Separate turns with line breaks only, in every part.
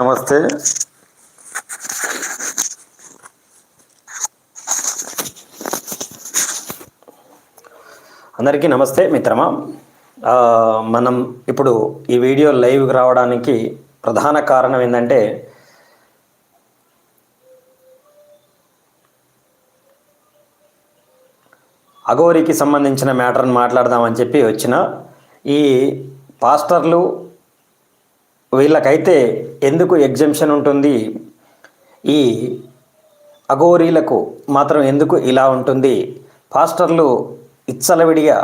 నమస్తే.
అందరికీ నమస్తే మిత్రమా. మనం ఇప్పుడు ఈ వీడియో లైవ్కి రావడానికి ప్రధాన కారణం ఏంటంటే అఘోరికి సంబంధించిన మ్యాటర్ని మాట్లాడదామని చెప్పి వచ్చిన ఈ పాస్టర్లు వీళ్ళకైతే ఎందుకు ఎగ్జంప్షన్ ఉంటుంది? ఈ అఘోరీలకు మాత్రం ఎందుకు ఇలా ఉంటుంది? పాస్టర్లు ఇచ్చలవిడిగా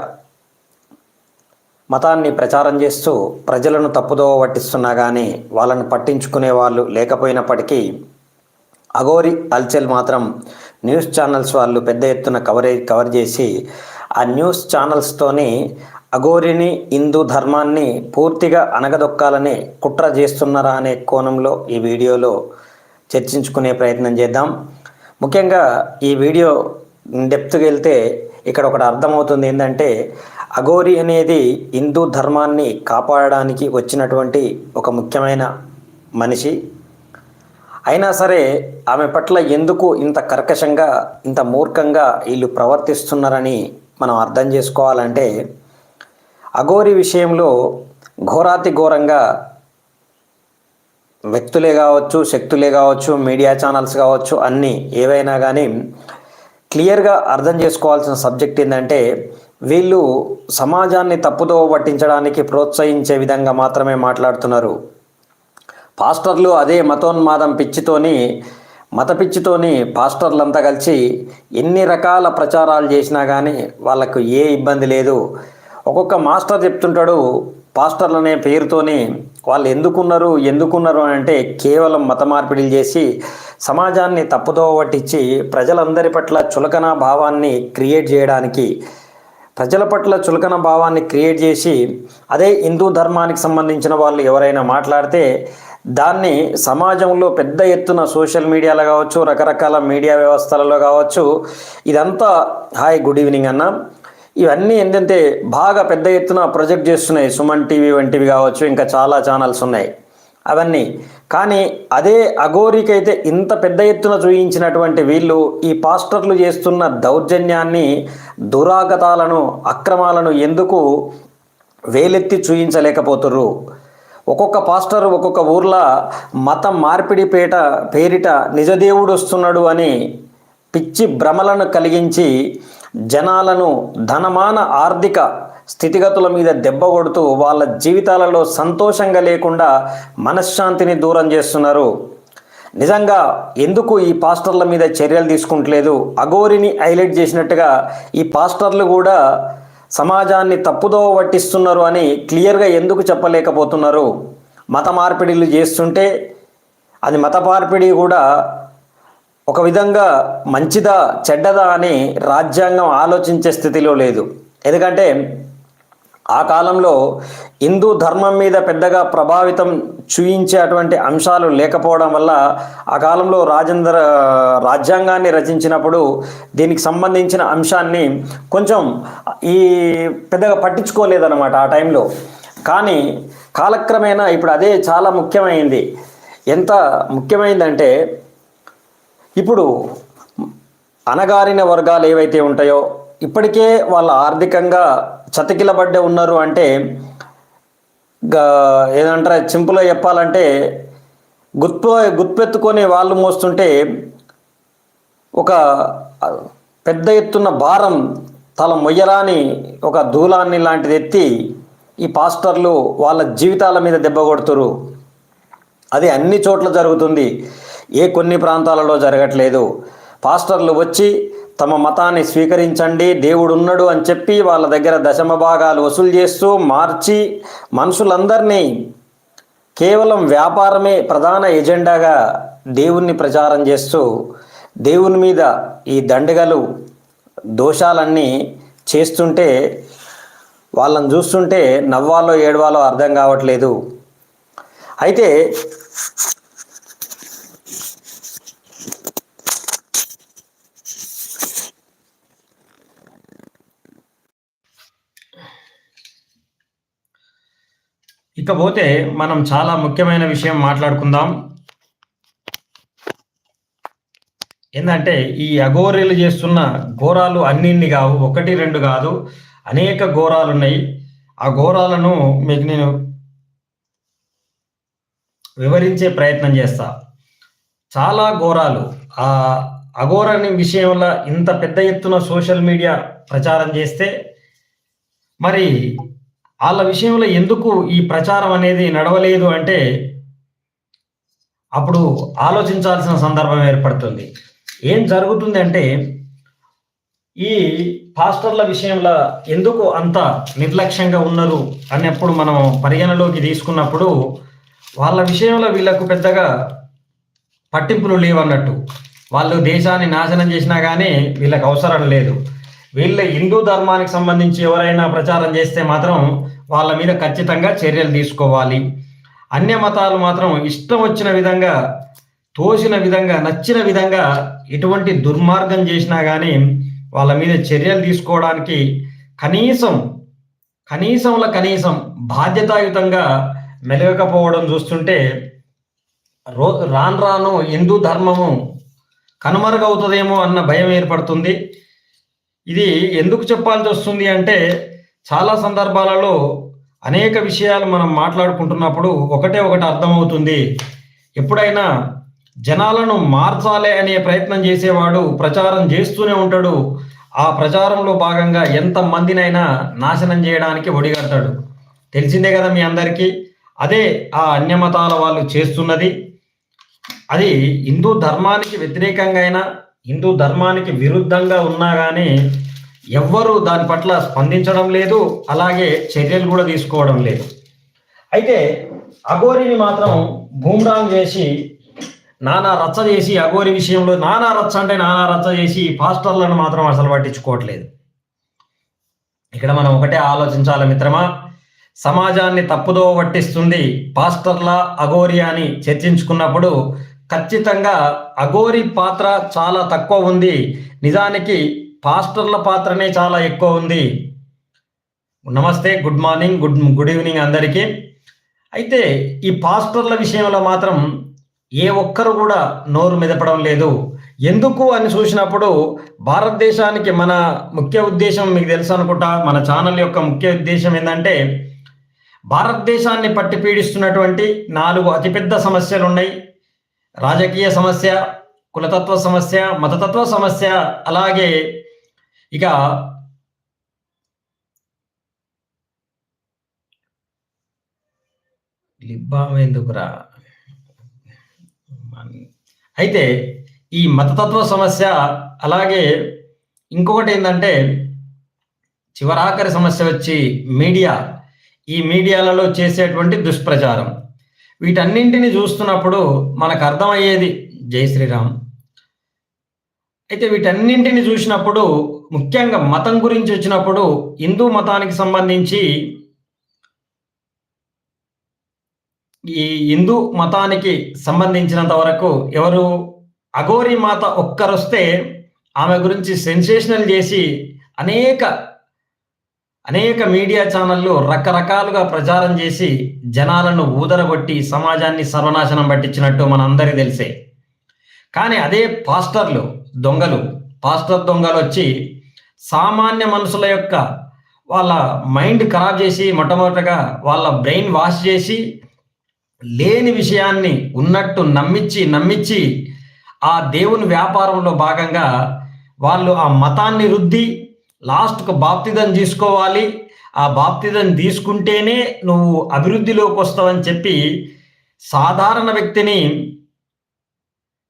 మతాన్ని ప్రచారం చేస్తూ ప్రజలను తప్పుదోవ పట్టిస్తున్నా కానీ వాళ్ళని పట్టించుకునే వాళ్ళు లేకపోయినప్పటికీ అఘోరి అల్చెల్ మాత్రం న్యూస్ ఛానల్స్ వాళ్ళు పెద్ద ఎత్తున కవరేజ్ కవర్ చేసి ఆ న్యూస్ ఛానల్స్తోని అఘోరిని హిందూ ధర్మాన్ని పూర్తిగా అనగదొక్కాలని కుట్ర చేస్తున్నారా అనే కోణంలో ఈ వీడియోలో చర్చించుకునే ప్రయత్నం చేద్దాం. ముఖ్యంగా ఈ వీడియో డెప్త్కి వెళ్తే ఇక్కడ ఒకటి అర్థమవుతుంది ఏంటంటే అఘోరి అనేది హిందూ ధర్మాన్ని కాపాడడానికి వచ్చినటువంటి ఒక ముఖ్యమైన మనిషి. అయినా సరే ఆమె పట్ల ఎందుకు ఇంత కర్కశంగా ఇంత మూర్ఖంగా వీళ్ళు ప్రవర్తిస్తున్నారని మనం అర్థం చేసుకోవాలంటే అఘోరి విషయంలో ఘోరాతి ఘోరంగా వ్యక్తులే కావచ్చు శక్తులే కావచ్చు మీడియా ఛానల్స్ కావచ్చు అన్నీ ఏవైనా కానీ క్లియర్గా అర్థం చేసుకోవాల్సిన సబ్జెక్ట్ ఏంటంటే వీళ్ళు సమాజాన్ని తప్పుదో పట్టించడానికి ప్రోత్సహించే విధంగా మాత్రమే మాట్లాడుతున్నారు. పాస్టర్లు అదే మతోన్మాదం పిచ్చితోని మత పిచ్చితోని పాస్టర్లంతా కలిసి ఎన్ని రకాల ప్రచారాలు చేసినా కానీ వాళ్ళకు ఏ ఇబ్బంది లేదు. ఒక్కొక్క మాస్టర్ చెప్తుంటాడు పాస్టర్లు అనే పేరుతోని వాళ్ళు ఎందుకున్నారు ఎందుకున్నారు అని అంటే కేవలం మత మార్పిడిలు చేసి సమాజాన్ని తప్పుదోవ పట్టించి ప్రజలందరి పట్ల చులకన భావాన్ని క్రియేట్ చేయడానికి ప్రజల పట్ల చులకన భావాన్ని క్రియేట్ చేసి అదే హిందూ ధర్మానికి సంబంధించిన వాళ్ళు ఎవరైనా మాట్లాడితే దాన్ని సమాజంలో పెద్ద ఎత్తున సోషల్ మీడియాలో కావచ్చు రకరకాల మీడియా వ్యవస్థలలో కావచ్చు ఇదంతా హాయ్ గుడ్ ఈవినింగ్ అన్న ఇవన్నీ ఏంటంటే బాగా పెద్ద ఎత్తున ప్రొజెక్ట్ చేస్తున్నాయి. సుమన్ టీవీ వంటివి కావచ్చు ఇంకా చాలా ఛానల్స్ ఉన్నాయి. అవన్నీ. కానీ అదే అఘోరికైతే ఇంత పెద్ద ఎత్తున చూయించినటువంటి వీళ్ళు ఈ పాస్టర్లు చేస్తున్న దౌర్జన్యాన్ని దురాగతాలను అక్రమాలను ఎందుకు వేలెత్తి చూయించలేకపోతుర్రు? ఒక్కొక్క పాస్టర్ ఒక్కొక్క ఊర్లో మతం మార్పిడి పేట పేరిట నిజదేవుడు వస్తున్నాడు అని పిచ్చి భ్రమలను కలిగించి జనాలను ధనమాన ఆర్థిక స్థితిగతుల మీద దెబ్బ కొడుతూ వాళ్ళ జీవితాలలో సంతోషంగా లేకుండా మనశ్శాంతిని దూరం చేస్తున్నారు. నిజంగా ఎందుకు ఈ పాస్టర్ల మీద చర్యలు తీసుకుంటలేదు? అఘోరిని హైలైట్ చేసినట్టుగా ఈ పాస్టర్లు కూడా సమాజాన్ని తప్పుదోవ పట్టిస్తున్నారు అని క్లియర్గా ఎందుకు చెప్పలేకపోతున్నారు? మత మార్పిడిలు చేస్తుంటే అది మత మార్పిడి కూడా ఒక విధంగా మంచిదా చెడ్డదా అని రాజ్యాంగం ఆలోచించే స్థితిలో లేదు. ఎందుకంటే ఆ కాలంలో హిందూ ధర్మం మీద పెద్దగా ప్రభావితం చూయించేటువంటి అంశాలు లేకపోవడం వల్ల ఆ కాలంలో రాజేంద్ర రాజ్యాంగాన్ని రచించినప్పుడు దీనికి సంబంధించిన అంశాన్ని కొంచెం ఈ పెద్దగా పట్టించుకోలేదన్నమాట ఆ టైంలో. కానీ కాలక్రమేణా ఇప్పుడు అదే చాలా ముఖ్యమైంది. ఎంత ముఖ్యమైందంటే ఇప్పుడు అనగారిన వర్గాలు ఏవైతే ఉంటాయో ఇప్పటికే వాళ్ళ ఆర్థికంగా చతికిలబడ్డే ఉన్నారు అంటే గా- ఏదంటారు సింపుల్గా చెప్పాలంటే గుర్తు గుర్తుపెత్తుకొని వాళ్ళు మోస్తుంటే ఒక పెద్ద ఎత్తున్న భారం తల మొయ్యరాని ఒక దూలాన్ని లాంటిది ఎత్తి ఈ పాస్టర్లు వాళ్ళ జీవితాల మీద దెబ్బ కొడుతురు. అది అన్ని చోట్ల జరుగుతుంది. ఏ కొన్ని ప్రాంతాలలో జరగట్లేదు. పాస్టర్లు వచ్చి తమ మతాన్ని స్వీకరించండి దేవుడు ఉన్నాడు అని చెప్పి వాళ్ళ దగ్గర దశమ భాగాలు వసూలు చేస్తూ మార్చి మనుషులందరినీ కేవలం వ్యాపారమే ప్రధాన ఎజెండాగా దేవుణ్ణి ప్రచారం చేస్తూ దేవుని మీద ఈ దండగలు దోషాలన్నీ చేస్తుంటే వాళ్ళని చూస్తుంటే నవ్వాలో ఏడవాలో అర్థం కావట్లేదు. అయితే ఇకపోతే మనం చాలా ముఖ్యమైన విషయం మాట్లాడుకుందాం. ఏంటంటే ఈ అఘోరీలు చేస్తున్న ఘోరాలు అన్నిన్ని కావు ఒకటి రెండు కాదు అనేక ఘోరాలు ఉన్నాయి ఆ ఘోరాలను మీకు నేను వివరించే ప్రయత్నం చేస్తా. చాలా ఘోరాలు. ఆ అఘోరని విషయంలో ఇంత పెద్ద ఎత్తున సోషల్ మీడియా ప్రచారం చేస్తే మరి వాళ్ళ విషయంలో ఎందుకు ఈ ప్రచారం అనేది నడవలేదు అంటే అప్పుడు ఆలోచించాల్సిన సందర్భం ఏర్పడుతుంది. ఏం జరుగుతుంది అంటే ఈ పాస్టర్ల విషయంలో ఎందుకు అంత నిర్లక్ష్యంగా ఉన్నారు అన్నప్పుడు మనం పరిగణలోకి తీసుకున్నప్పుడు వాళ్ళ విషయంలో వీళ్ళకు పెద్దగా పట్టింపులు లేవన్నట్టు. వాళ్ళు దేశాన్ని నాశనం చేసినా కానీ వీళ్ళకి అవసరం లేదు. వీళ్ళ హిందూ ధర్మానికి సంబంధించి ఎవరైనా ప్రచారం చేస్తే మాత్రం వాళ్ళ మీద ఖచ్చితంగా చర్యలు తీసుకోవాలి. అన్య మతాలు మాత్రం ఇష్టం వచ్చిన విధంగా తోసిన విధంగా నచ్చిన విధంగా ఎటువంటి దుర్మార్గం చేసినా కానీ వాళ్ళ మీద చర్యలు తీసుకోవడానికి కనీసం కనీసంలో కనీసం బాధ్యతాయుతంగా మెలగకపోవడం చూస్తుంటే రో రాను రాను హిందూ ధర్మము కనుమరుగవుతుందేమో అన్న భయం ఏర్పడుతుంది. ఇది ఎందుకు చెప్పాల్సి వస్తుంది అంటే చాలా సందర్భాలలో అనేక విషయాలు మనం మాట్లాడుకుంటున్నప్పుడు ఒకటే ఒకటి అర్థమవుతుంది. ఎప్పుడైనా జనాలను మార్చాలి అనే ప్రయత్నం చేసేవాడు ప్రచారం చేస్తూనే ఉంటాడు. ఆ ప్రచారంలో భాగంగా ఎంత మందినైనా నాశనం చేయడానికి ఒడిగడతాడు. తెలిసిందే కదా మీ అందరికీ? అదే ఆ అన్యమతాల వాళ్ళు చేస్తున్నది. అది హిందూ ధర్మానికి వ్యతిరేకంగా అయినా హిందూ ధర్మానికి విరుద్ధంగా ఉన్నా కానీ ఎవ్వరూ దాని పట్ల స్పందించడం లేదు అలాగే చర్యలు కూడా తీసుకోవడం లేదు. అయితే అఘోరిని మాత్రం బూమ్రాంగ్ చేసి నానా రచ్చ చేసి అఘోరి విషయంలో నానా రచ్చ అంటే నానా రచ్చ చేసి పాస్టర్లను మాత్రం అసలు పట్టించుకోవట్లేదు. ఇక్కడ మనం ఒకటే ఆలోచించాలి మిత్రమా సమాజాన్ని తప్పుదో పట్టిస్తుంది పాస్టర్ల అఘోరి అని చర్చించుకున్నప్పుడు ఖచ్చితంగా అఘోరి పాత్ర చాలా తక్కువ ఉంది. నిజానికి పాస్టర్ల పాత్రనే చాలా ఎక్కువ ఉంది. నమస్తే good morning good good evening అందరికీ. అయితే ఈ పాస్టర్ల విషయంలో మాత్రం ఏ ఒక్కరు కూడా నోరు మెదపడం లేదు. ఎందుకు అని చూసినప్పుడు భారతదేశానికి మన ముఖ్య ఉద్దేశం మీకు తెలుసు అనుకుంటా మన ఛానల్ యొక్క ముఖ్య ఉద్దేశం ఏంటంటే భారతదేశాన్ని పట్టి పీడిస్తున్నటువంటి నాలుగు అతిపెద్ద సమస్యలు ఉన్నాయి. రాజకీయ సమస్య కులతత్వ సమస్య మతతత్వ సమస్య అలాగే ఇక లిబ్బాం ఎందుకురా? అయితే ఈ మతతత్వ సమస్య అలాగే ఇంకొకటి ఏంటంటే చివరాఖరి సమస్య వచ్చి మీడియా. ఈ మీడియాలలో చేసేటువంటి దుష్ప్రచారం. వీటన్నింటిని చూస్తున్నప్పుడు మనకు అర్థమయ్యేది జై శ్రీరామ్. అయితే వీటన్నింటిని చూసినప్పుడు ముఖ్యంగా మతం గురించి వచ్చినప్పుడు హిందూ మతానికి సంబంధించి ఈ హిందూ మతానికి సంబంధించినంత వరకు ఎవరు అఘోరి మాత ఒక్కరొస్తే ఆమె గురించి సెన్సేషనల్ చేసి అనేక అనేక మీడియా ఛానళ్ళు రకరకాలుగా ప్రచారం చేసి జనాలను ఊదరగొట్టి సమాజాన్ని సర్వనాశనం పట్టించినట్టు మనందరి తెలిసే. కానీ అదే పాస్టర్లు దొంగలు పాస్టర్ దొంగలు వచ్చి సామాన్య మనుషుల యొక్క వాళ్ళ మైండ్ ఖరాబ్ చేసి మొట్టమొదటగా వాళ్ళ బ్రెయిన్ వాష్ చేసి లేని విషయాన్ని ఉన్నట్టు నమ్మించి నమ్మించి ఆ దేవుని వ్యాపారంలో భాగంగా వాళ్ళు ఆ మతాన్ని రుద్ది లాస్ట్కు బాప్తిదం తీసుకోవాలి. ఆ బాప్తిదం తీసుకుంటేనే నువ్వు అభివృద్ధిలోకి వస్తావని చెప్పి సాధారణ వ్యక్తిని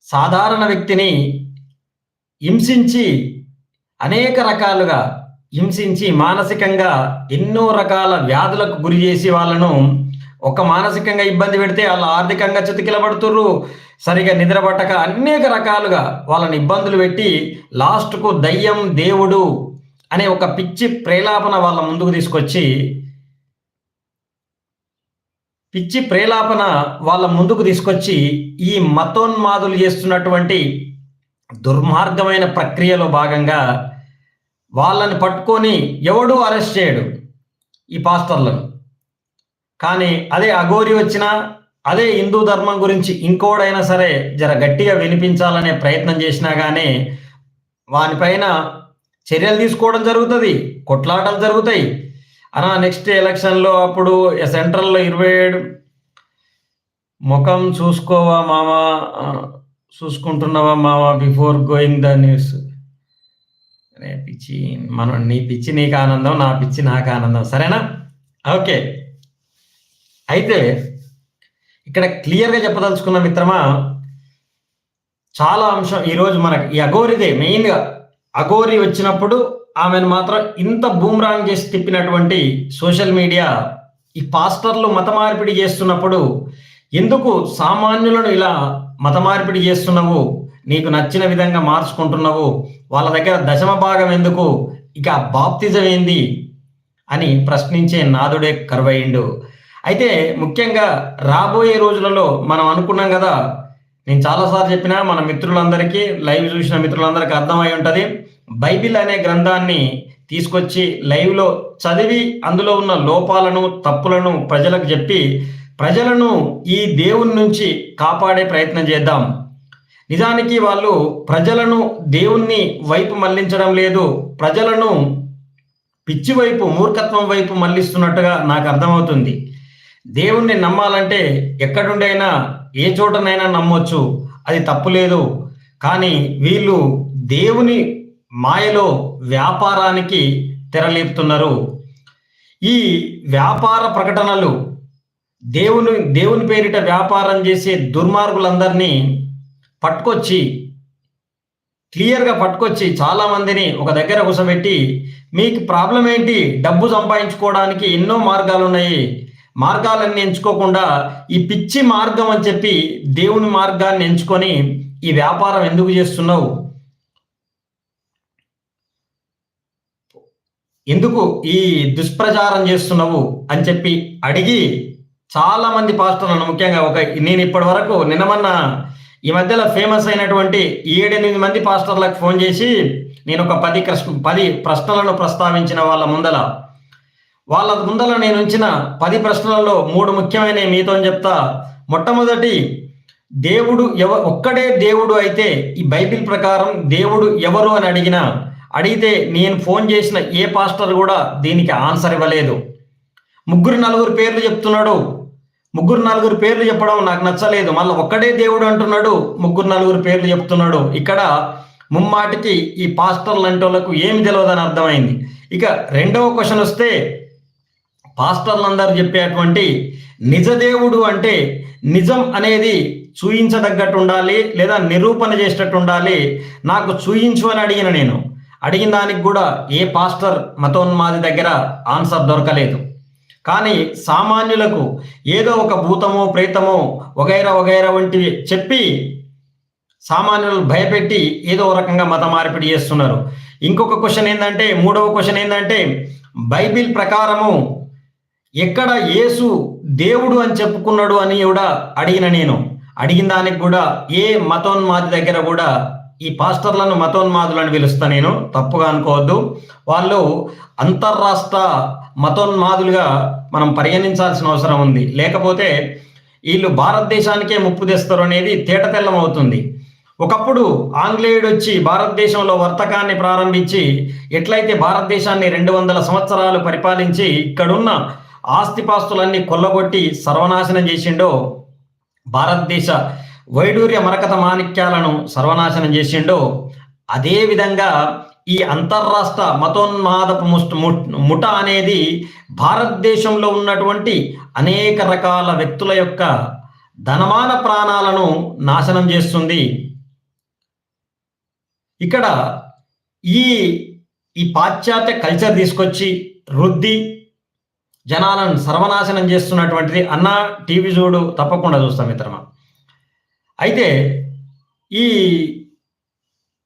సాధారణ వ్యక్తిని హింసించి అనేక రకాలుగా హింసించి మానసికంగా ఎన్నో రకాల వ్యాధులకు గురి చేసి వాళ్ళను ఒక మానసికంగా ఇబ్బంది పెడితే వాళ్ళు ఆర్థికంగా చితికిలబడుతుర్రు. సరిగా నిద్రపట్టక అనేక రకాలుగా వాళ్ళని ఇబ్బందులు పెట్టి లాస్ట్కు దయ్యం దేవుడు అనే ఒక పిచ్చి ప్రేలాపన వాళ్ళ ముందుకు తీసుకొచ్చి పిచ్చి ప్రేలాపన వాళ్ళ ముందుకు తీసుకొచ్చి ఈ మతోన్మాదులు చేస్తున్నటువంటి దుర్మార్గమైన ప్రక్రియలో భాగంగా వాళ్ళని పట్టుకొని ఎవడూ అరెస్ట్ చేయడు ఈ పాస్టర్లను. కానీ అదే అఘోరి వచ్చినా అదే హిందూ ధర్మం గురించి ఇంకోడైనా సరే జర గట్టిగా వినిపించాలనే ప్రయత్నం చేసినా కానీ వానిపైన చర్యలు తీసుకోవడం జరుగుతుంది కొట్లాటలు జరుగుతాయి. అనా నెక్స్ట్ ఎలక్షన్లో అప్పుడు సెంట్రల్లో ఇరవై ఏడు ముఖం చూసుకోవా మామ? చూసుకుంటున్నావా మామ బిఫోర్ గోయింగ్ ద న్యూస్ రే పిచ్చి మనం నీ పిచ్చి నీకు ఆనందం నా పిచ్చి నాకు ఆనందం. సరేనా? ఓకే. అయితే ఇక్కడ క్లియర్గా చెప్పదలుచుకున్న మిత్రమా చాలా అంశం ఈరోజు మనకి ఈ అఘోరిదే మెయిన్గా అఘోరి వచ్చినప్పుడు ఆమెను మాత్రం ఇంత బూమ్రాంగ్ చేసి తిప్పినటువంటి సోషల్ మీడియా ఈ పాస్టర్లు మత మార్పిడి చేస్తున్నప్పుడు ఎందుకు సామాన్యులను ఇలా మత మార్పిడి చేస్తున్నావు? నీకు నచ్చిన విధంగా మార్చుకుంటున్నావు? వాళ్ళ దగ్గర దశమ భాగం ఎందుకు? ఇక బాప్తిజం ఏంది? అని ప్రశ్నించే నాదుడే కరువయ్యిండు. అయితే ముఖ్యంగా రాబోయే రోజులలో మనం అనుకున్నాం కదా నేను చాలాసార్లు చెప్పినా మన మిత్రులందరికీ లైవ్ చూసిన మిత్రులందరికీ అర్థమై ఉంటుంది. బైబిల్ అనే గ్రంథాన్ని తీసుకొచ్చి లైవ్లో చదివి అందులో ఉన్న లోపాలను తప్పులను ప్రజలకు చెప్పి ప్రజలను ఈ దేవుని నుంచి కాపాడే ప్రయత్నం చేద్దాం. నిజానికి వాళ్ళు ప్రజలను దేవుణ్ణి వైపు మళ్ళించడం లేదు. ప్రజలను పిచ్చి వైపు మూర్ఖత్వం వైపు మళ్ళిస్తున్నట్టుగా నాకు అర్థమవుతుంది. దేవుణ్ణి నమ్మాలంటే ఎక్కడుండైనా ఏ చోటనైనా నమ్మొచ్చు. అది తప్పులేదు కానీ వీళ్ళు దేవుని మాయలో వ్యాపారానికి తెరలేపుతున్నారు. ఈ వ్యాపార ప్రకటనలు దేవుని దేవుని పేరిట వ్యాపారం చేసే దుర్మార్గులందరినీ పట్టుకొచ్చి క్లియర్గా పట్టుకొచ్చి చాలా మందిని ఒక దగ్గర కూసబెట్టి మీకు ప్రాబ్లం ఏంటి డబ్బు సంపాదించుకోవడానికి ఎన్నో మార్గాలు ఉన్నాయి మార్గాలన్నీ ఎంచుకోకుండా ఈ పిచ్చి మార్గం అని చెప్పి దేవుని మార్గాన్ని ఎంచుకొని ఈ వ్యాపారం ఎందుకు చేస్తున్నావు? ఎందుకు ఈ దుష్ప్రచారం చేస్తున్నావు అని చెప్పి అడిగి చాలా మంది పాస్టర్లను ముఖ్యంగా ఒక నేను ఇప్పటి వరకు నిన్నమన్న ఈ మధ్యలో ఫేమస్ అయినటువంటి ఏడెనిమిది మంది పాస్టర్లకు ఫోన్ చేసి నేను ఒక పది కృష్ణ పది ప్రశ్నలను ప్రస్తావించిన వాళ్ళ ముందల వాళ్ళ ముందల నేను ఉంచిన పది ప్రశ్నలలో మూడు ముఖ్యమైనవి మీతో చెప్తా. మొట్టమొదటి దేవుడు ఎవ ఒక్కడే దేవుడు అయితే ఈ బైబిల్ ప్రకారం దేవుడు ఎవరు అని అడిగినా అడిగితే నేను ఫోన్ చేసిన ఏ పాస్టర్ కూడా దీనికి ఆన్సర్ ఇవ్వలేదు. ముగ్గురు నలుగురు పేర్లు చెప్తున్నాడు. ముగ్గురు నలుగురు పేర్లు చెప్పడం నాకు నచ్చలేదు. మళ్ళీ ఒక్కడే దేవుడు అంటున్నాడు ముగ్గురు నలుగురు పేర్లు చెప్తున్నాడు. ఇక్కడ ముమ్మాటికి ఈ పాస్టర్లు అంటే వాళ్ళకు ఏమి తెలియదని అర్థమైంది. ఇక రెండవ క్వశ్చన్ వస్తే పాస్టర్లందరూ చెప్పేటువంటి నిజ దేవుడు అంటే నిజం అనేది చూయించదగ్గట్టు ఉండాలి లేదా నిరూపణ చేసేటట్టు ఉండాలి. నాకు చూయించు అని అడిగిన నేను. అడిగిన దానికి కూడా ఏ పాస్టర్ మతోన్మాది దగ్గర ఆన్సర్ దొరకలేదు. కానీ సామాన్యులకు ఏదో ఒక భూతమో ప్రేతమో వగైరా వగైరా వంటివి చెప్పి సామాన్యులు భయపెట్టి ఏదో రకంగా మత మార్పిడి చేస్తున్నారు. ఇంకొక క్వశ్చన్ ఏంటంటే మూడవ క్వశ్చన్ ఏంటంటే బైబిల్ ప్రకారము ఎక్కడ యేసు దేవుడు అని చెప్పుకున్నాడు అని కూడా అడిగిన నేను. అడిగిన దానికి కూడా ఏ మతోన్మాది దగ్గర కూడా ఈ పాస్టర్లను మతోన్మాదులను పిలుస్తా నేను. తప్పుగా అనుకోవద్దు. వాళ్ళు అంతర్రాష్ట్ర మతోన్మాదులుగా మనం పరిగణించాల్సిన అవసరం ఉంది. లేకపోతే వీళ్ళు భారతదేశానికే ముప్పు తెస్తారు అనేది తేటతెల్లం అవుతుంది. ఒకప్పుడు ఆంగ్లేయుడు వచ్చి భారతదేశంలో వర్తకాన్ని ప్రారంభించి ఎట్లయితే భారతదేశాన్ని రెండు వందల సంవత్సరాలు పరిపాలించి ఇక్కడున్న ఆస్తిపాస్తులన్నీ కొల్లగొట్టి సర్వనాశనం చేసిండో భారతదేశ వైడూర్య మరకత మాణిక్యాలను సర్వనాశనం చేసిండో అదే విధంగా ఈ అంతర్రాష్ట్ర మతోన్మాదపు ముస్ట్ ముఠ అనేది భారతదేశంలో ఉన్నటువంటి అనేక రకాల వ్యక్తుల యొక్క ధనమాన ప్రాణాలను నాశనం చేస్తుంది. ఇక్కడ ఈ ఈ పాశ్చాత్య కల్చర్ తీసుకొచ్చి రుద్ది జనాలను సర్వనాశనం చేస్తున్నటువంటిది అన్న టీవీ చూడు తప్పకుండా చూస్తాం మిత్రమా? అయితే ఈ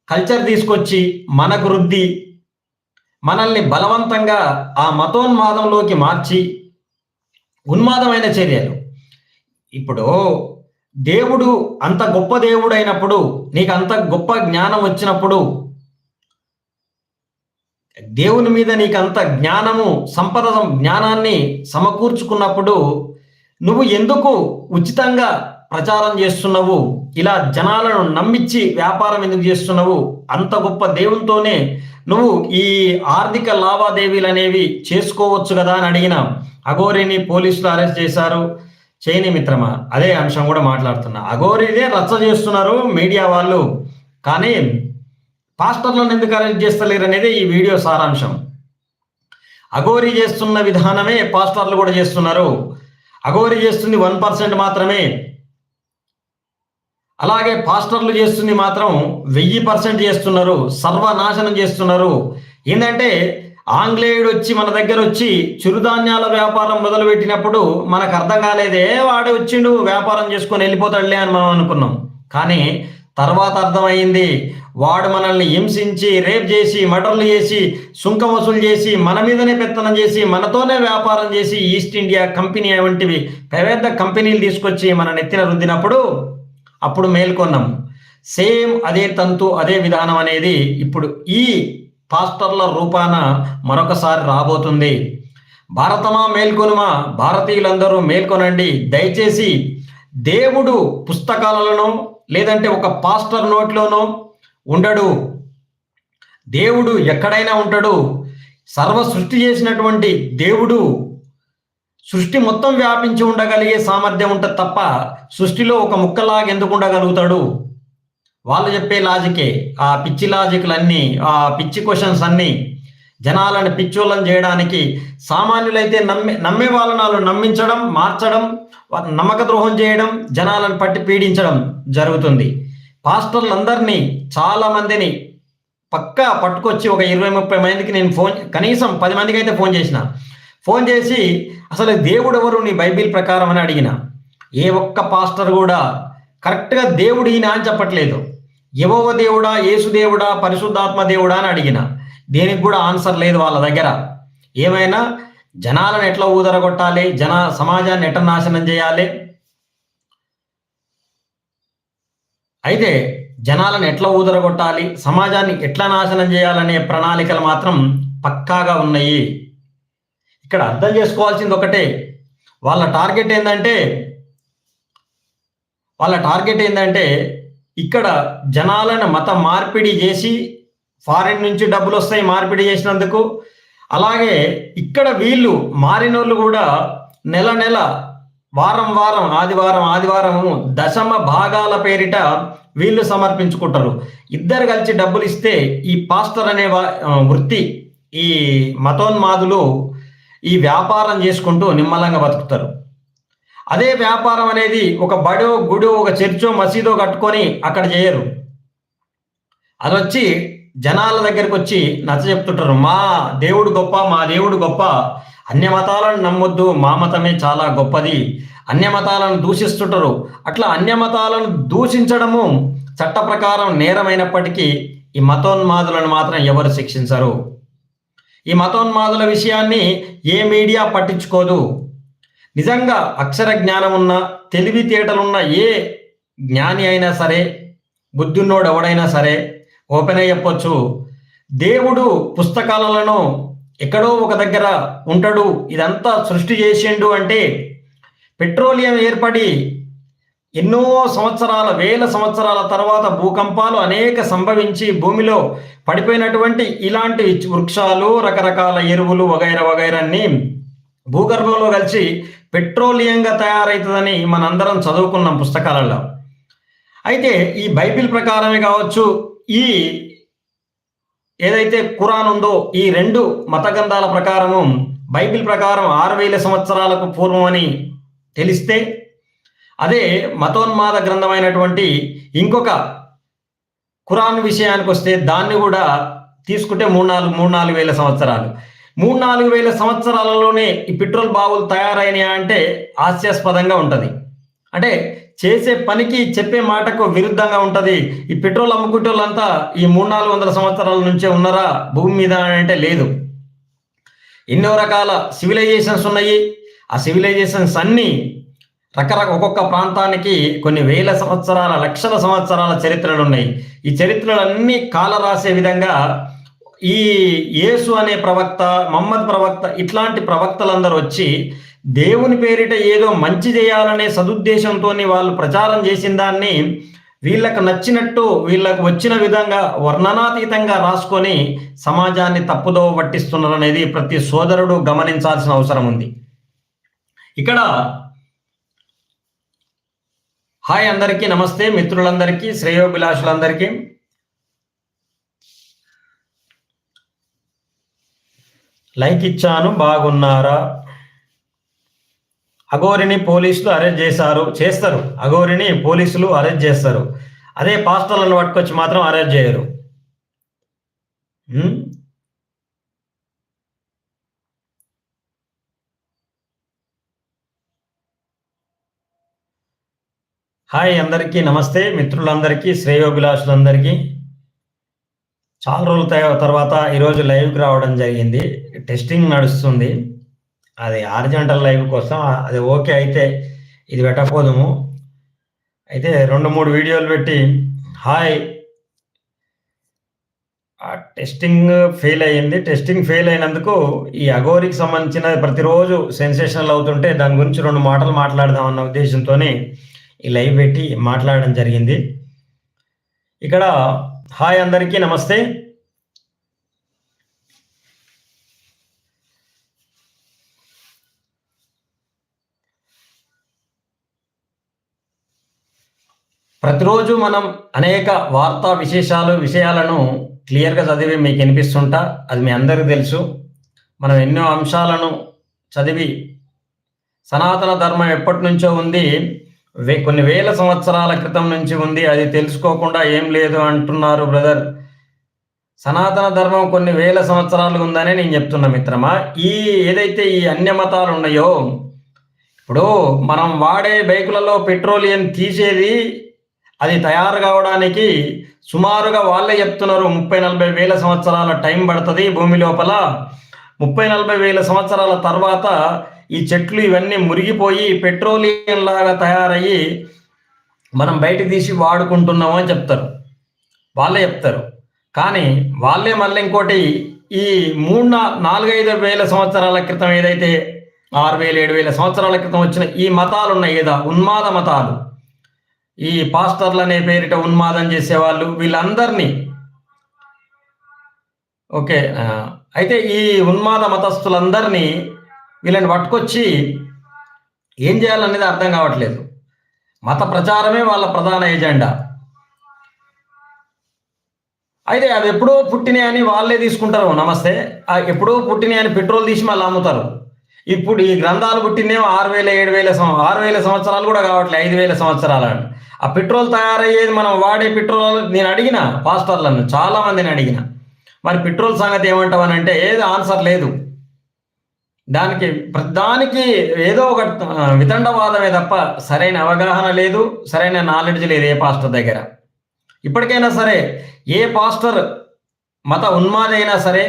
కల్చర్ తీసుకొచ్చి మనకు రుద్ది మనల్ని బలవంతంగా ఆ మతోన్మాదంలోకి మార్చి ఉన్మాదమైన చర్యలు. ఇప్పుడు దేవుడు అంత గొప్ప దేవుడు అయినప్పుడు నీకు అంత గొప్ప జ్ఞానం వచ్చినప్పుడు దేవుని మీద నీకు అంత జ్ఞానము సంపద జ్ఞానాన్ని సమకూర్చుకున్నప్పుడు నువ్వు ఎందుకు ఉచితంగా ప్రచారం చేస్తున్నావు? ఇలా జనాలను నమ్మించి వ్యాపారం ఎందుకు చేస్తున్నావు? అంత గొప్ప దేవునితోనే నువ్వు ఈ ఆర్థిక లావాదేవీలు అనేవి చేసుకోవచ్చు కదా అని అడిగిన అఘోరిని పోలీసులు అరెస్ట్ చేశారు. చేయని మిత్రమా? అదే అంశం కూడా మాట్లాడుతున్నా. అఘోరిదే రచ్చ చేస్తున్నారు మీడియా వాళ్ళు. కానీ పాస్టర్లను ఎందుకు అరెస్ట్ చేస్తలేరు అనేది ఈ వీడియో సారాంశం. అఘోరి చేస్తున్న విధానమే పాస్టర్లు కూడా చేస్తున్నారు. అఘోరి చేస్తుంది వన్ పర్సెంట్ మాత్రమే. అలాగే పాస్టర్లు చేస్తుంది మాత్రం వెయ్యి పర్సెంట్ చేస్తున్నారు. సర్వనాశనం చేస్తున్నారు. ఏంటంటే ఆంగ్లేయుడు వచ్చి మన దగ్గర వచ్చి చిరుధాన్యాల వ్యాపారం మొదలుపెట్టినప్పుడు మనకు అర్థం కాలేదే వాడు వచ్చిండు వ్యాపారం చేసుకొని వెళ్ళిపోతాడులే అని మనం అనుకున్నాం. కానీ తర్వాత అర్థమైంది. వాడు మనల్ని హింసించి రేప్ చేసి మటర్లు చేసి సుంక వసూలు చేసి మన మీదనే పెత్తనం చేసి మనతోనే వ్యాపారం చేసి ఈస్ట్ ఇండియా కంపెనీ వంటివి పెద్ద కంపెనీలు తీసుకొచ్చి మన నెత్తిన రుద్దినప్పుడు అప్పుడు మేల్కొన్నాం. సేమ్ అదే తంతు అదే విధానం అనేది ఇప్పుడు ఈ పాస్టర్ల రూపాన మరొకసారి రాబోతుంది. భారతమా మేల్కొనుమా? భారతీయులందరూ మేల్కొనండి. దయచేసి దేవుడు పుస్తకాలలోనో లేదంటే ఒక పాస్టర్ నోట్లోనో ఉండడు. దేవుడు ఎక్కడైనా ఉంటాడు. సర్వ సృష్టి చేసినటువంటి దేవుడు సృష్టి మొత్తం వ్యాపించి ఉండగలిగే సామర్థ్యం ఉంటుంది తప్ప సృష్టిలో ఒక ముక్కలాగా ఎందుకు ఉండగలుగుతాడు? వాళ్ళు చెప్పే లాజికే ఆ పిచ్చి లాజిక్లన్నీ ఆ పిచ్చి క్వశ్చన్స్ అన్నీ జనాలను పిచ్చోళ్ళని చేయడానికి సామాన్యులైతే నమ్మే నమ్మే వాళ్ళని వాళ్ళు నమ్మించడం మార్చడం నమ్మక ద్రోహం చేయడం జనాలను పట్టి పీడించడం జరుగుతుంది. పాస్టర్లందరినీ చాలా మందిని పక్కా పట్టుకొచ్చి ఒక ఇరవై ముప్పై మందికి నేను ఫోన్ కనీసం పది మందికి అయితే ఫోన్ చేసిన. ఫోన్ చేసి అసలు దేవుడు ఎవరు నీ బైబిల్ ప్రకారం అని అడిగిన. ఏ ఒక్క పాస్టర్ కూడా కరెక్ట్గా దేవుడు ఈయన అని చెప్పట్లేదు. ఎవవ దేవుడా యేసుదేవుడా పరిశుద్ధాత్మ దేవుడా అని అడిగిన. దేనికి కూడా ఆన్సర్ లేదు వాళ్ళ దగ్గర. ఏమైనా జనాలను ఎట్లా ఊదరగొట్టాలి? జన సమాజాన్ని ఎట్లా నాశనం చేయాలి? అయితే జనాలను ఎట్లా ఊదరగొట్టాలి? సమాజాన్ని ఎట్లా నాశనం చేయాలనే ప్రణాళికలు మాత్రం పక్కాగా ఉన్నాయి. ఇక్కడ అర్థం చేసుకోవాల్సింది ఒకటే. వాళ్ళ టార్గెట్ ఏంటంటే వాళ్ళ టార్గెట్ ఏంటంటే ఇక్కడ జనాలను మత మార్పిడి చేసి ఫారిన్ నుంచి డబ్బులు వస్తాయి మార్పిడి చేసినందుకు. అలాగే ఇక్కడ వీళ్ళు మారినోళ్ళు కూడా నెల నెల వారం వారం ఆదివారం ఆదివారము దశమ భాగాల పేరిట వీళ్ళు సమర్పించుకుంటారు. ఇద్దరు కలిసి డబ్బులు ఇస్తే ఈ పాస్టర్ అనే వృత్తి ఈ మతోన్మాదులు ఈ వ్యాపారం చేసుకుంటూ నిమ్మలంగా బతుకుతారు. అదే వ్యాపారం అనేది ఒక బడో గుడో ఒక చర్చో మసీదో కట్టుకొని అక్కడ చేయరు. అది వచ్చి జనాల దగ్గరికి వచ్చి నచ్చ చెప్తుంటారు మా దేవుడు గొప్ప మా దేవుడు గొప్ప అన్య మతాలను నమ్మొద్దు మా మతమే చాలా గొప్పది. అన్య మతాలను దూషిస్తుంటారు. అట్లా అన్య మతాలను దూషించడము చట్ట ప్రకారం నేరమైనప్పటికీ ఈ మతోన్మాదులను మాత్రం ఎవరు శిక్షించరు. ఈ మతోన్మాదుల విషయాన్ని ఏ మీడియా పట్టించుకోదు. నిజంగా అక్షర జ్ఞానం ఉన్న తెలివితేటలున్న ఏ జ్ఞాని అయినా సరే బుద్ధున్నోడు ఎవడైనా సరే ఓపెన్ అయ్యప్పచ్చు దేవుడు పుస్తకాలను ఎక్కడో ఒక దగ్గర ఉంటాడు. ఇదంతా సృష్టి చేసిండు అంటే పెట్రోలియం ఏర్పడి ఎన్నో సంవత్సరాల వేల సంవత్సరాల తర్వాత భూకంపాలు అనేక సంభవించి భూమిలో పడిపోయినటువంటి ఇలాంటి వృక్షాలు రకరకాల ఎరువులు వగైరా వగైరాన్ని భూగర్భంలో కలిసి పెట్రోలియంగా తయారవుతుందని మనందరం చదువుకున్నాం పుస్తకాలలో. అయితే ఈ బైబిల్ ప్రకారమే కావచ్చు ఈ ఏదైతే ఖురాన్ ఉందో ఈ రెండు మత గ్రంథాల ప్రకారము బైబిల్ ప్రకారం ఆరు వేల సంవత్సరాలకు పూర్వం అని తెలిస్తే అదే మతోన్మాద గ్రంథమైనటువంటి ఇంకొక ఖురాన్ విషయానికి వస్తే దాన్ని కూడా తీసుకుంటే మూడు నాలుగు మూడు నాలుగు వేల సంవత్సరాలు. మూడు నాలుగు వేల సంవత్సరాలలోనే ఈ పెట్రోల్ బావులు తయారైనాయా అంటే హాస్యాస్పదంగా ఉంటుంది. అంటే చేసే పనికి చెప్పే మాటకు విరుద్ధంగా ఉంటుంది. ఈ పెట్రోల్ అమ్ముకుంటోళ్ళంతా ఈ మూడు నాలుగు వందల సంవత్సరాల నుంచే ఉన్నారా? భూమి మీద అంటే లేదు. ఎన్నో రకాల సివిలైజేషన్స్ ఉన్నాయి. ఆ సివిలైజేషన్స్ అన్నీ రకరకాల ఒక్కొక్క ప్రాంతానికి కొన్ని వేల సంవత్సరాల లక్షల సంవత్సరాల చరిత్రలు ఉన్నాయి. ఈ చరిత్రలన్నీ కాల రాసే విధంగా ఈ యేసు అనే ప్రవక్త మహమ్మద్ ప్రవక్త ఇట్లాంటి ప్రవక్తలందరూ వచ్చి దేవుని పేరిట ఏదో మంచి చేయాలనే సదుద్దేశంతో వాళ్ళు ప్రచారం చేసిన దాన్ని వీళ్ళకు నచ్చినట్టు వీళ్ళకు వచ్చిన విధంగా వర్ణనాతీతంగా రాసుకొని సమాజాన్ని తప్పుదో పట్టిస్తున్నారు అనేది ప్రతి సోదరుడు గమనించాల్సిన అవసరం ఉంది. ఇక్కడ హాయ్ అందరికీ నమస్తే మిత్రులందరికీ శ్రేయోభిలాషులందరికీ. లైక్ ఇచ్చాను బాగున్నారా? అఘోరిని పోలీసులు అరెస్ట్ చేశారు చేస్తారు. అఘోరిని పోలీసులు అరెస్ట్ చేస్తారు. అదే పాస్టర్లను పట్టుకొచ్చి మాత్రం అరెస్ట్ చేయరు. హాయ్ అందరికీ నమస్తే మిత్రులందరికీ శ్రేయోభిలాషులందరికీ. చాలా రోజుల తర్వాత ఈరోజు లైవ్కి రావడం జరిగింది. టెస్టింగ్ నడుస్తుంది. అది ఆర్జెంటల్ లైవ్ కోసం అది ఓకే అయితే ఇది పెట్టకపోదుము అయితే రెండు మూడు వీడియోలు పెట్టి హాయ్. ఆ టెస్టింగ్ ఫెయిల్ అయ్యింది. టెస్టింగ్ ఫెయిల్ అయినందుకు ఈ అగోరికి సంబంధించిన ప్రతిరోజు సెన్సేషనల్ అవుతుంటే దాని గురించి రెండు మాటలు మాట్లాడదాం అన్న ఉద్దేశంతోనే ఈ లైవ్ పెట్టి మాట్లాడడం జరిగింది. ఇక్కడ హాయ్ అందరికీ నమస్తే. ప్రతిరోజు మనం అనేక వార్తా విశేషాలు విషయాలను క్లియర్గా చదివి మీకు వినిపిస్తుంటా. అది మీ అందరికీ తెలుసు. మనం ఎన్నో అంశాలను చదివి సనాతన ధర్మం ఎప్పటి నుంచో ఉంది. కొన్ని వేల సంవత్సరాల క్రితం నుంచి ఉంది. అది తెలుసుకోకుండా ఏం లేదు అంటున్నారు బ్రదర్. సనాతన ధర్మం కొన్ని వేల సంవత్సరాలు ఉందని నేను చెప్తున్నా మిత్రమా. ఈ ఏదైతే ఈ అన్య మతాలు ఉన్నాయో ఇప్పుడు మనం వాడే బైకులలో పెట్రోలియం తీసేది అది తయారు కావడానికి సుమారుగా వాళ్ళే చెప్తున్నారు ముప్పై నలభై వేల సంవత్సరాల టైం పడుతుంది భూమి లోపల. ముప్పై నలభై వేల సంవత్సరాల తర్వాత ఈ చెట్లు ఇవన్నీ మురిగిపోయి పెట్రోలియం లాగా తయారయ్యి మనం బయట తీసి వాడుకుంటున్నాము అని చెప్తారు. వాళ్ళే చెప్తారు. కానీ వాళ్ళే మళ్ళీ ఇంకోటి ఈ మూడు నాలుగైదు వేల సంవత్సరాల క్రితం ఏదైతే ఆరు వేల ఏడు వేల సంవత్సరాల క్రితం వచ్చిన ఈ మతాలు ఉన్నాయి కదా ఉన్మాద మతాలు. ఈ పాస్టర్లు అనే పేరిట ఉన్మాదం చేసేవాళ్ళు వీళ్ళందరినీ. ఓకే అయితే ఈ ఉన్మాద మతస్థులందరినీ వీళ్ళని పట్టుకొచ్చి ఏం చేయాలనేది అర్థం కావట్లేదు. మత ప్రచారమే వాళ్ళ ప్రధాన ఎజెండా. అయితే అవి ఎప్పుడో పుట్టినాయి అని వాళ్ళే తీసుకుంటారు నమస్తే. ఎప్పుడో పుట్టినాయి అని పెట్రోల్ తీసి మళ్ళీ అమ్ముతారు. ఇప్పుడు ఈ గ్రంథాలు పుట్టినేమో ఆరు వేల ఏడు వేల సం- ఆరు వేల సంవత్సరాలు కూడా కావట్లేదు ఐదు వేల సంవత్సరాలు ఆ పెట్రోల్ తయారయ్యేది మనం వాడే పెట్రోల్ నేను అడిగిన పాస్టర్లను చాలా మందిని అడిగిన. మరి పెట్రోల్ సంగతి ఏమంటామనంటే ఏది ఆన్సర్ లేదు. దానికి దానికి ఏదో ఒక వితండవాదమే తప్ప సరైన అవగాహన లేదు సరైన నాలెడ్జ్ లేదు ఏ పాస్టర్ దగ్గర. ఇప్పటికైనా సరే ఏ పాస్టర్ మత ఉన్మాదైనా సరే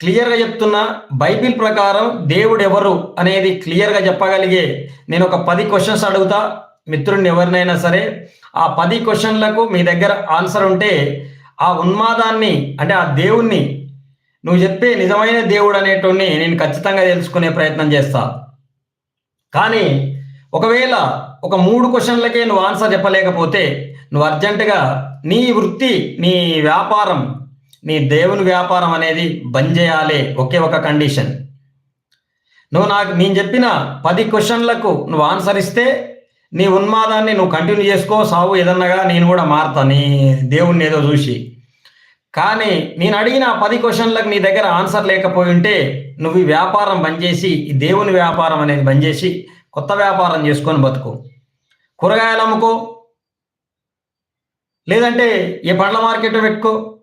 క్లియర్గా చెప్తున్నా బైబిల్ ప్రకారం దేవుడు ఎవరు అనేది క్లియర్గా చెప్పగలిగే నేను ఒక పది క్వశ్చన్స్ అడుగుతా. మిత్రుడిని ఎవరినైనా సరే ఆ పది క్వశ్చన్లకు మీ దగ్గర ఆన్సర్ ఉంటే ఆ ఉన్మాదాన్ని అంటే ఆ దేవుణ్ణి నువ్వు చెప్పే నిజమైన దేవుడు అనేటోని నేను ఖచ్చితంగా తెలుసుకునే ప్రయత్నం చేస్తా. కానీ ఒకవేళ ఒక మూడు క్వశ్చన్లకే నువ్వు ఆన్సర్ చెప్పలేకపోతే నువ్వు అర్జెంటుగా నీ వృత్తి నీ వ్యాపారం నీ దేవుని వ్యాపారం అనేది బంద్ చేయాలి. ఒకే ఒక కండిషన్. నువ్వు నాకు నేను చెప్పిన పది క్వశ్చన్లకు నువ్వు ఆన్సర్ ఇస్తే నీ ఉన్మాదాన్ని నువ్వు కంటిన్యూ చేసుకో సావు ఏదన్నగా నేను కూడా మారుతా. నీ దేవుణ్ణి ఏదో చూసి. కానీ నేను అడిగిన పది క్వశ్చన్లకు నీ దగ్గర ఆన్సర్ లేకపోయి ఉంటే నువ్వు ఈ వ్యాపారం బంద్ చేసి ఈ దేవుని వ్యాపారం అనేది బంద్ చేసి కొత్త వ్యాపారం చేసుకొని బతుకు. కూరగాయలు అమ్ముకో. లేదంటే ఏ పండ్ల మార్కెట్ పెట్టుకో.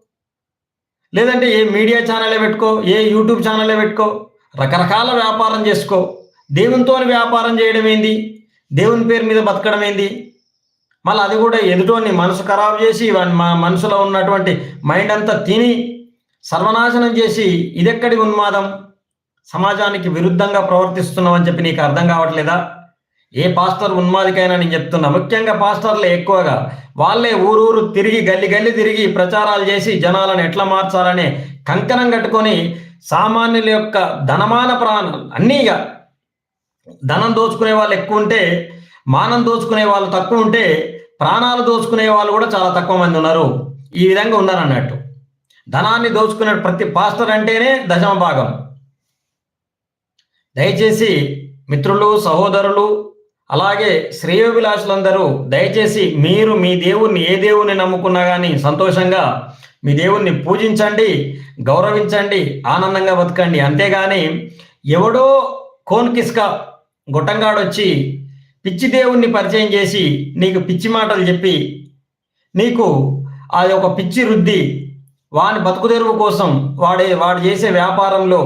లేదంటే ఏ మీడియా ఛానలే పెట్టుకో ఏ యూట్యూబ్ ఛానలే పెట్టుకో. రకరకాల వ్యాపారం చేసుకో. దేవునితోని వ్యాపారం చేయడం ఏంది? దేవుని పేరు మీద బతకడం ఏంది? మళ్ళీ అది కూడా ఎదుటోని మనసు ఖరాబ్ చేసి మా మనసులో ఉన్నటువంటి మైండ్ అంతా తిని సర్వనాశనం చేసి ఇదెక్కడి ఉన్మాదం? సమాజానికి విరుద్ధంగా ప్రవర్తిస్తున్నామని చెప్పి నీకు అర్థం కావట్లేదా? ఏ పాస్టర్ ఉన్మాదికైనా నేను చెప్తున్నా. ముఖ్యంగా పాస్టర్లే ఎక్కువగా. వాళ్ళే ఊరూరు తిరిగి గల్లి గల్లి తిరిగి ప్రచారాలు చేసి జనాలను ఎట్లా మార్చాలనే కంకణం కట్టుకొని సామాన్యుల యొక్క ధనమాన ప్రాణాలు అన్నీగా ధనం దోచుకునే వాళ్ళు ఎక్కువ ఉంటే మానం దోచుకునే వాళ్ళు తక్కువ ఉంటే ప్రాణాలు దోచుకునే వాళ్ళు కూడా చాలా తక్కువ మంది ఉన్నారు. ఈ విధంగా ఉన్నారు అన్నట్టు ధనాన్ని దోచుకునే ప్రతి పాస్టర్ అంటేనే దశమ భాగం దయచేసి మిత్రులు సహోదరులు అలాగే శ్రేయోభిలాషులందరూ దయచేసి మీరు మీ దేవుణ్ణి ఏ దేవుణ్ణి నమ్ముకున్నా కానీ సంతోషంగా మీ దేవుణ్ణి పూజించండి గౌరవించండి ఆనందంగా బతకండి. అంతేగాని ఎవడో కోన్కిస్క గొట్టంగాడొచ్చి పిచ్చి దేవుణ్ణి పరిచయం చేసి నీకు పిచ్చి మాటలు చెప్పి నీకు అది ఒక పిచ్చి రుద్ది వాని బతుకుదెరువు కోసం వాడే వాడు చేసే వ్యాపారంలో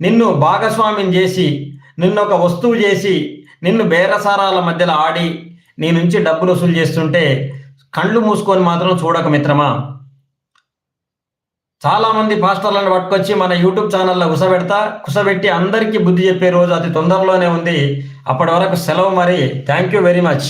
నిన్ను భాగస్వామ్యం చేసి నిన్ను ఒక వస్తువు చేసి నిన్ను బేరసారాల మధ్యలో ఆడి నీ నుంచి డబ్బులు వసూలు చేస్తుంటే కళ్ళు మూసుకొని మాత్రం చూడక మిత్రమా? చాలా మంది పాస్టర్లను పట్టుకొచ్చి మన యూట్యూబ్ ఛానల్లో కుసబెడతా కుసబెట్టి అందరికీ బుద్ధి చెప్పే రోజు అతి తొందరలోనే ఉంది. అప్పటి వరకు సెలవు మరి. Thank you very much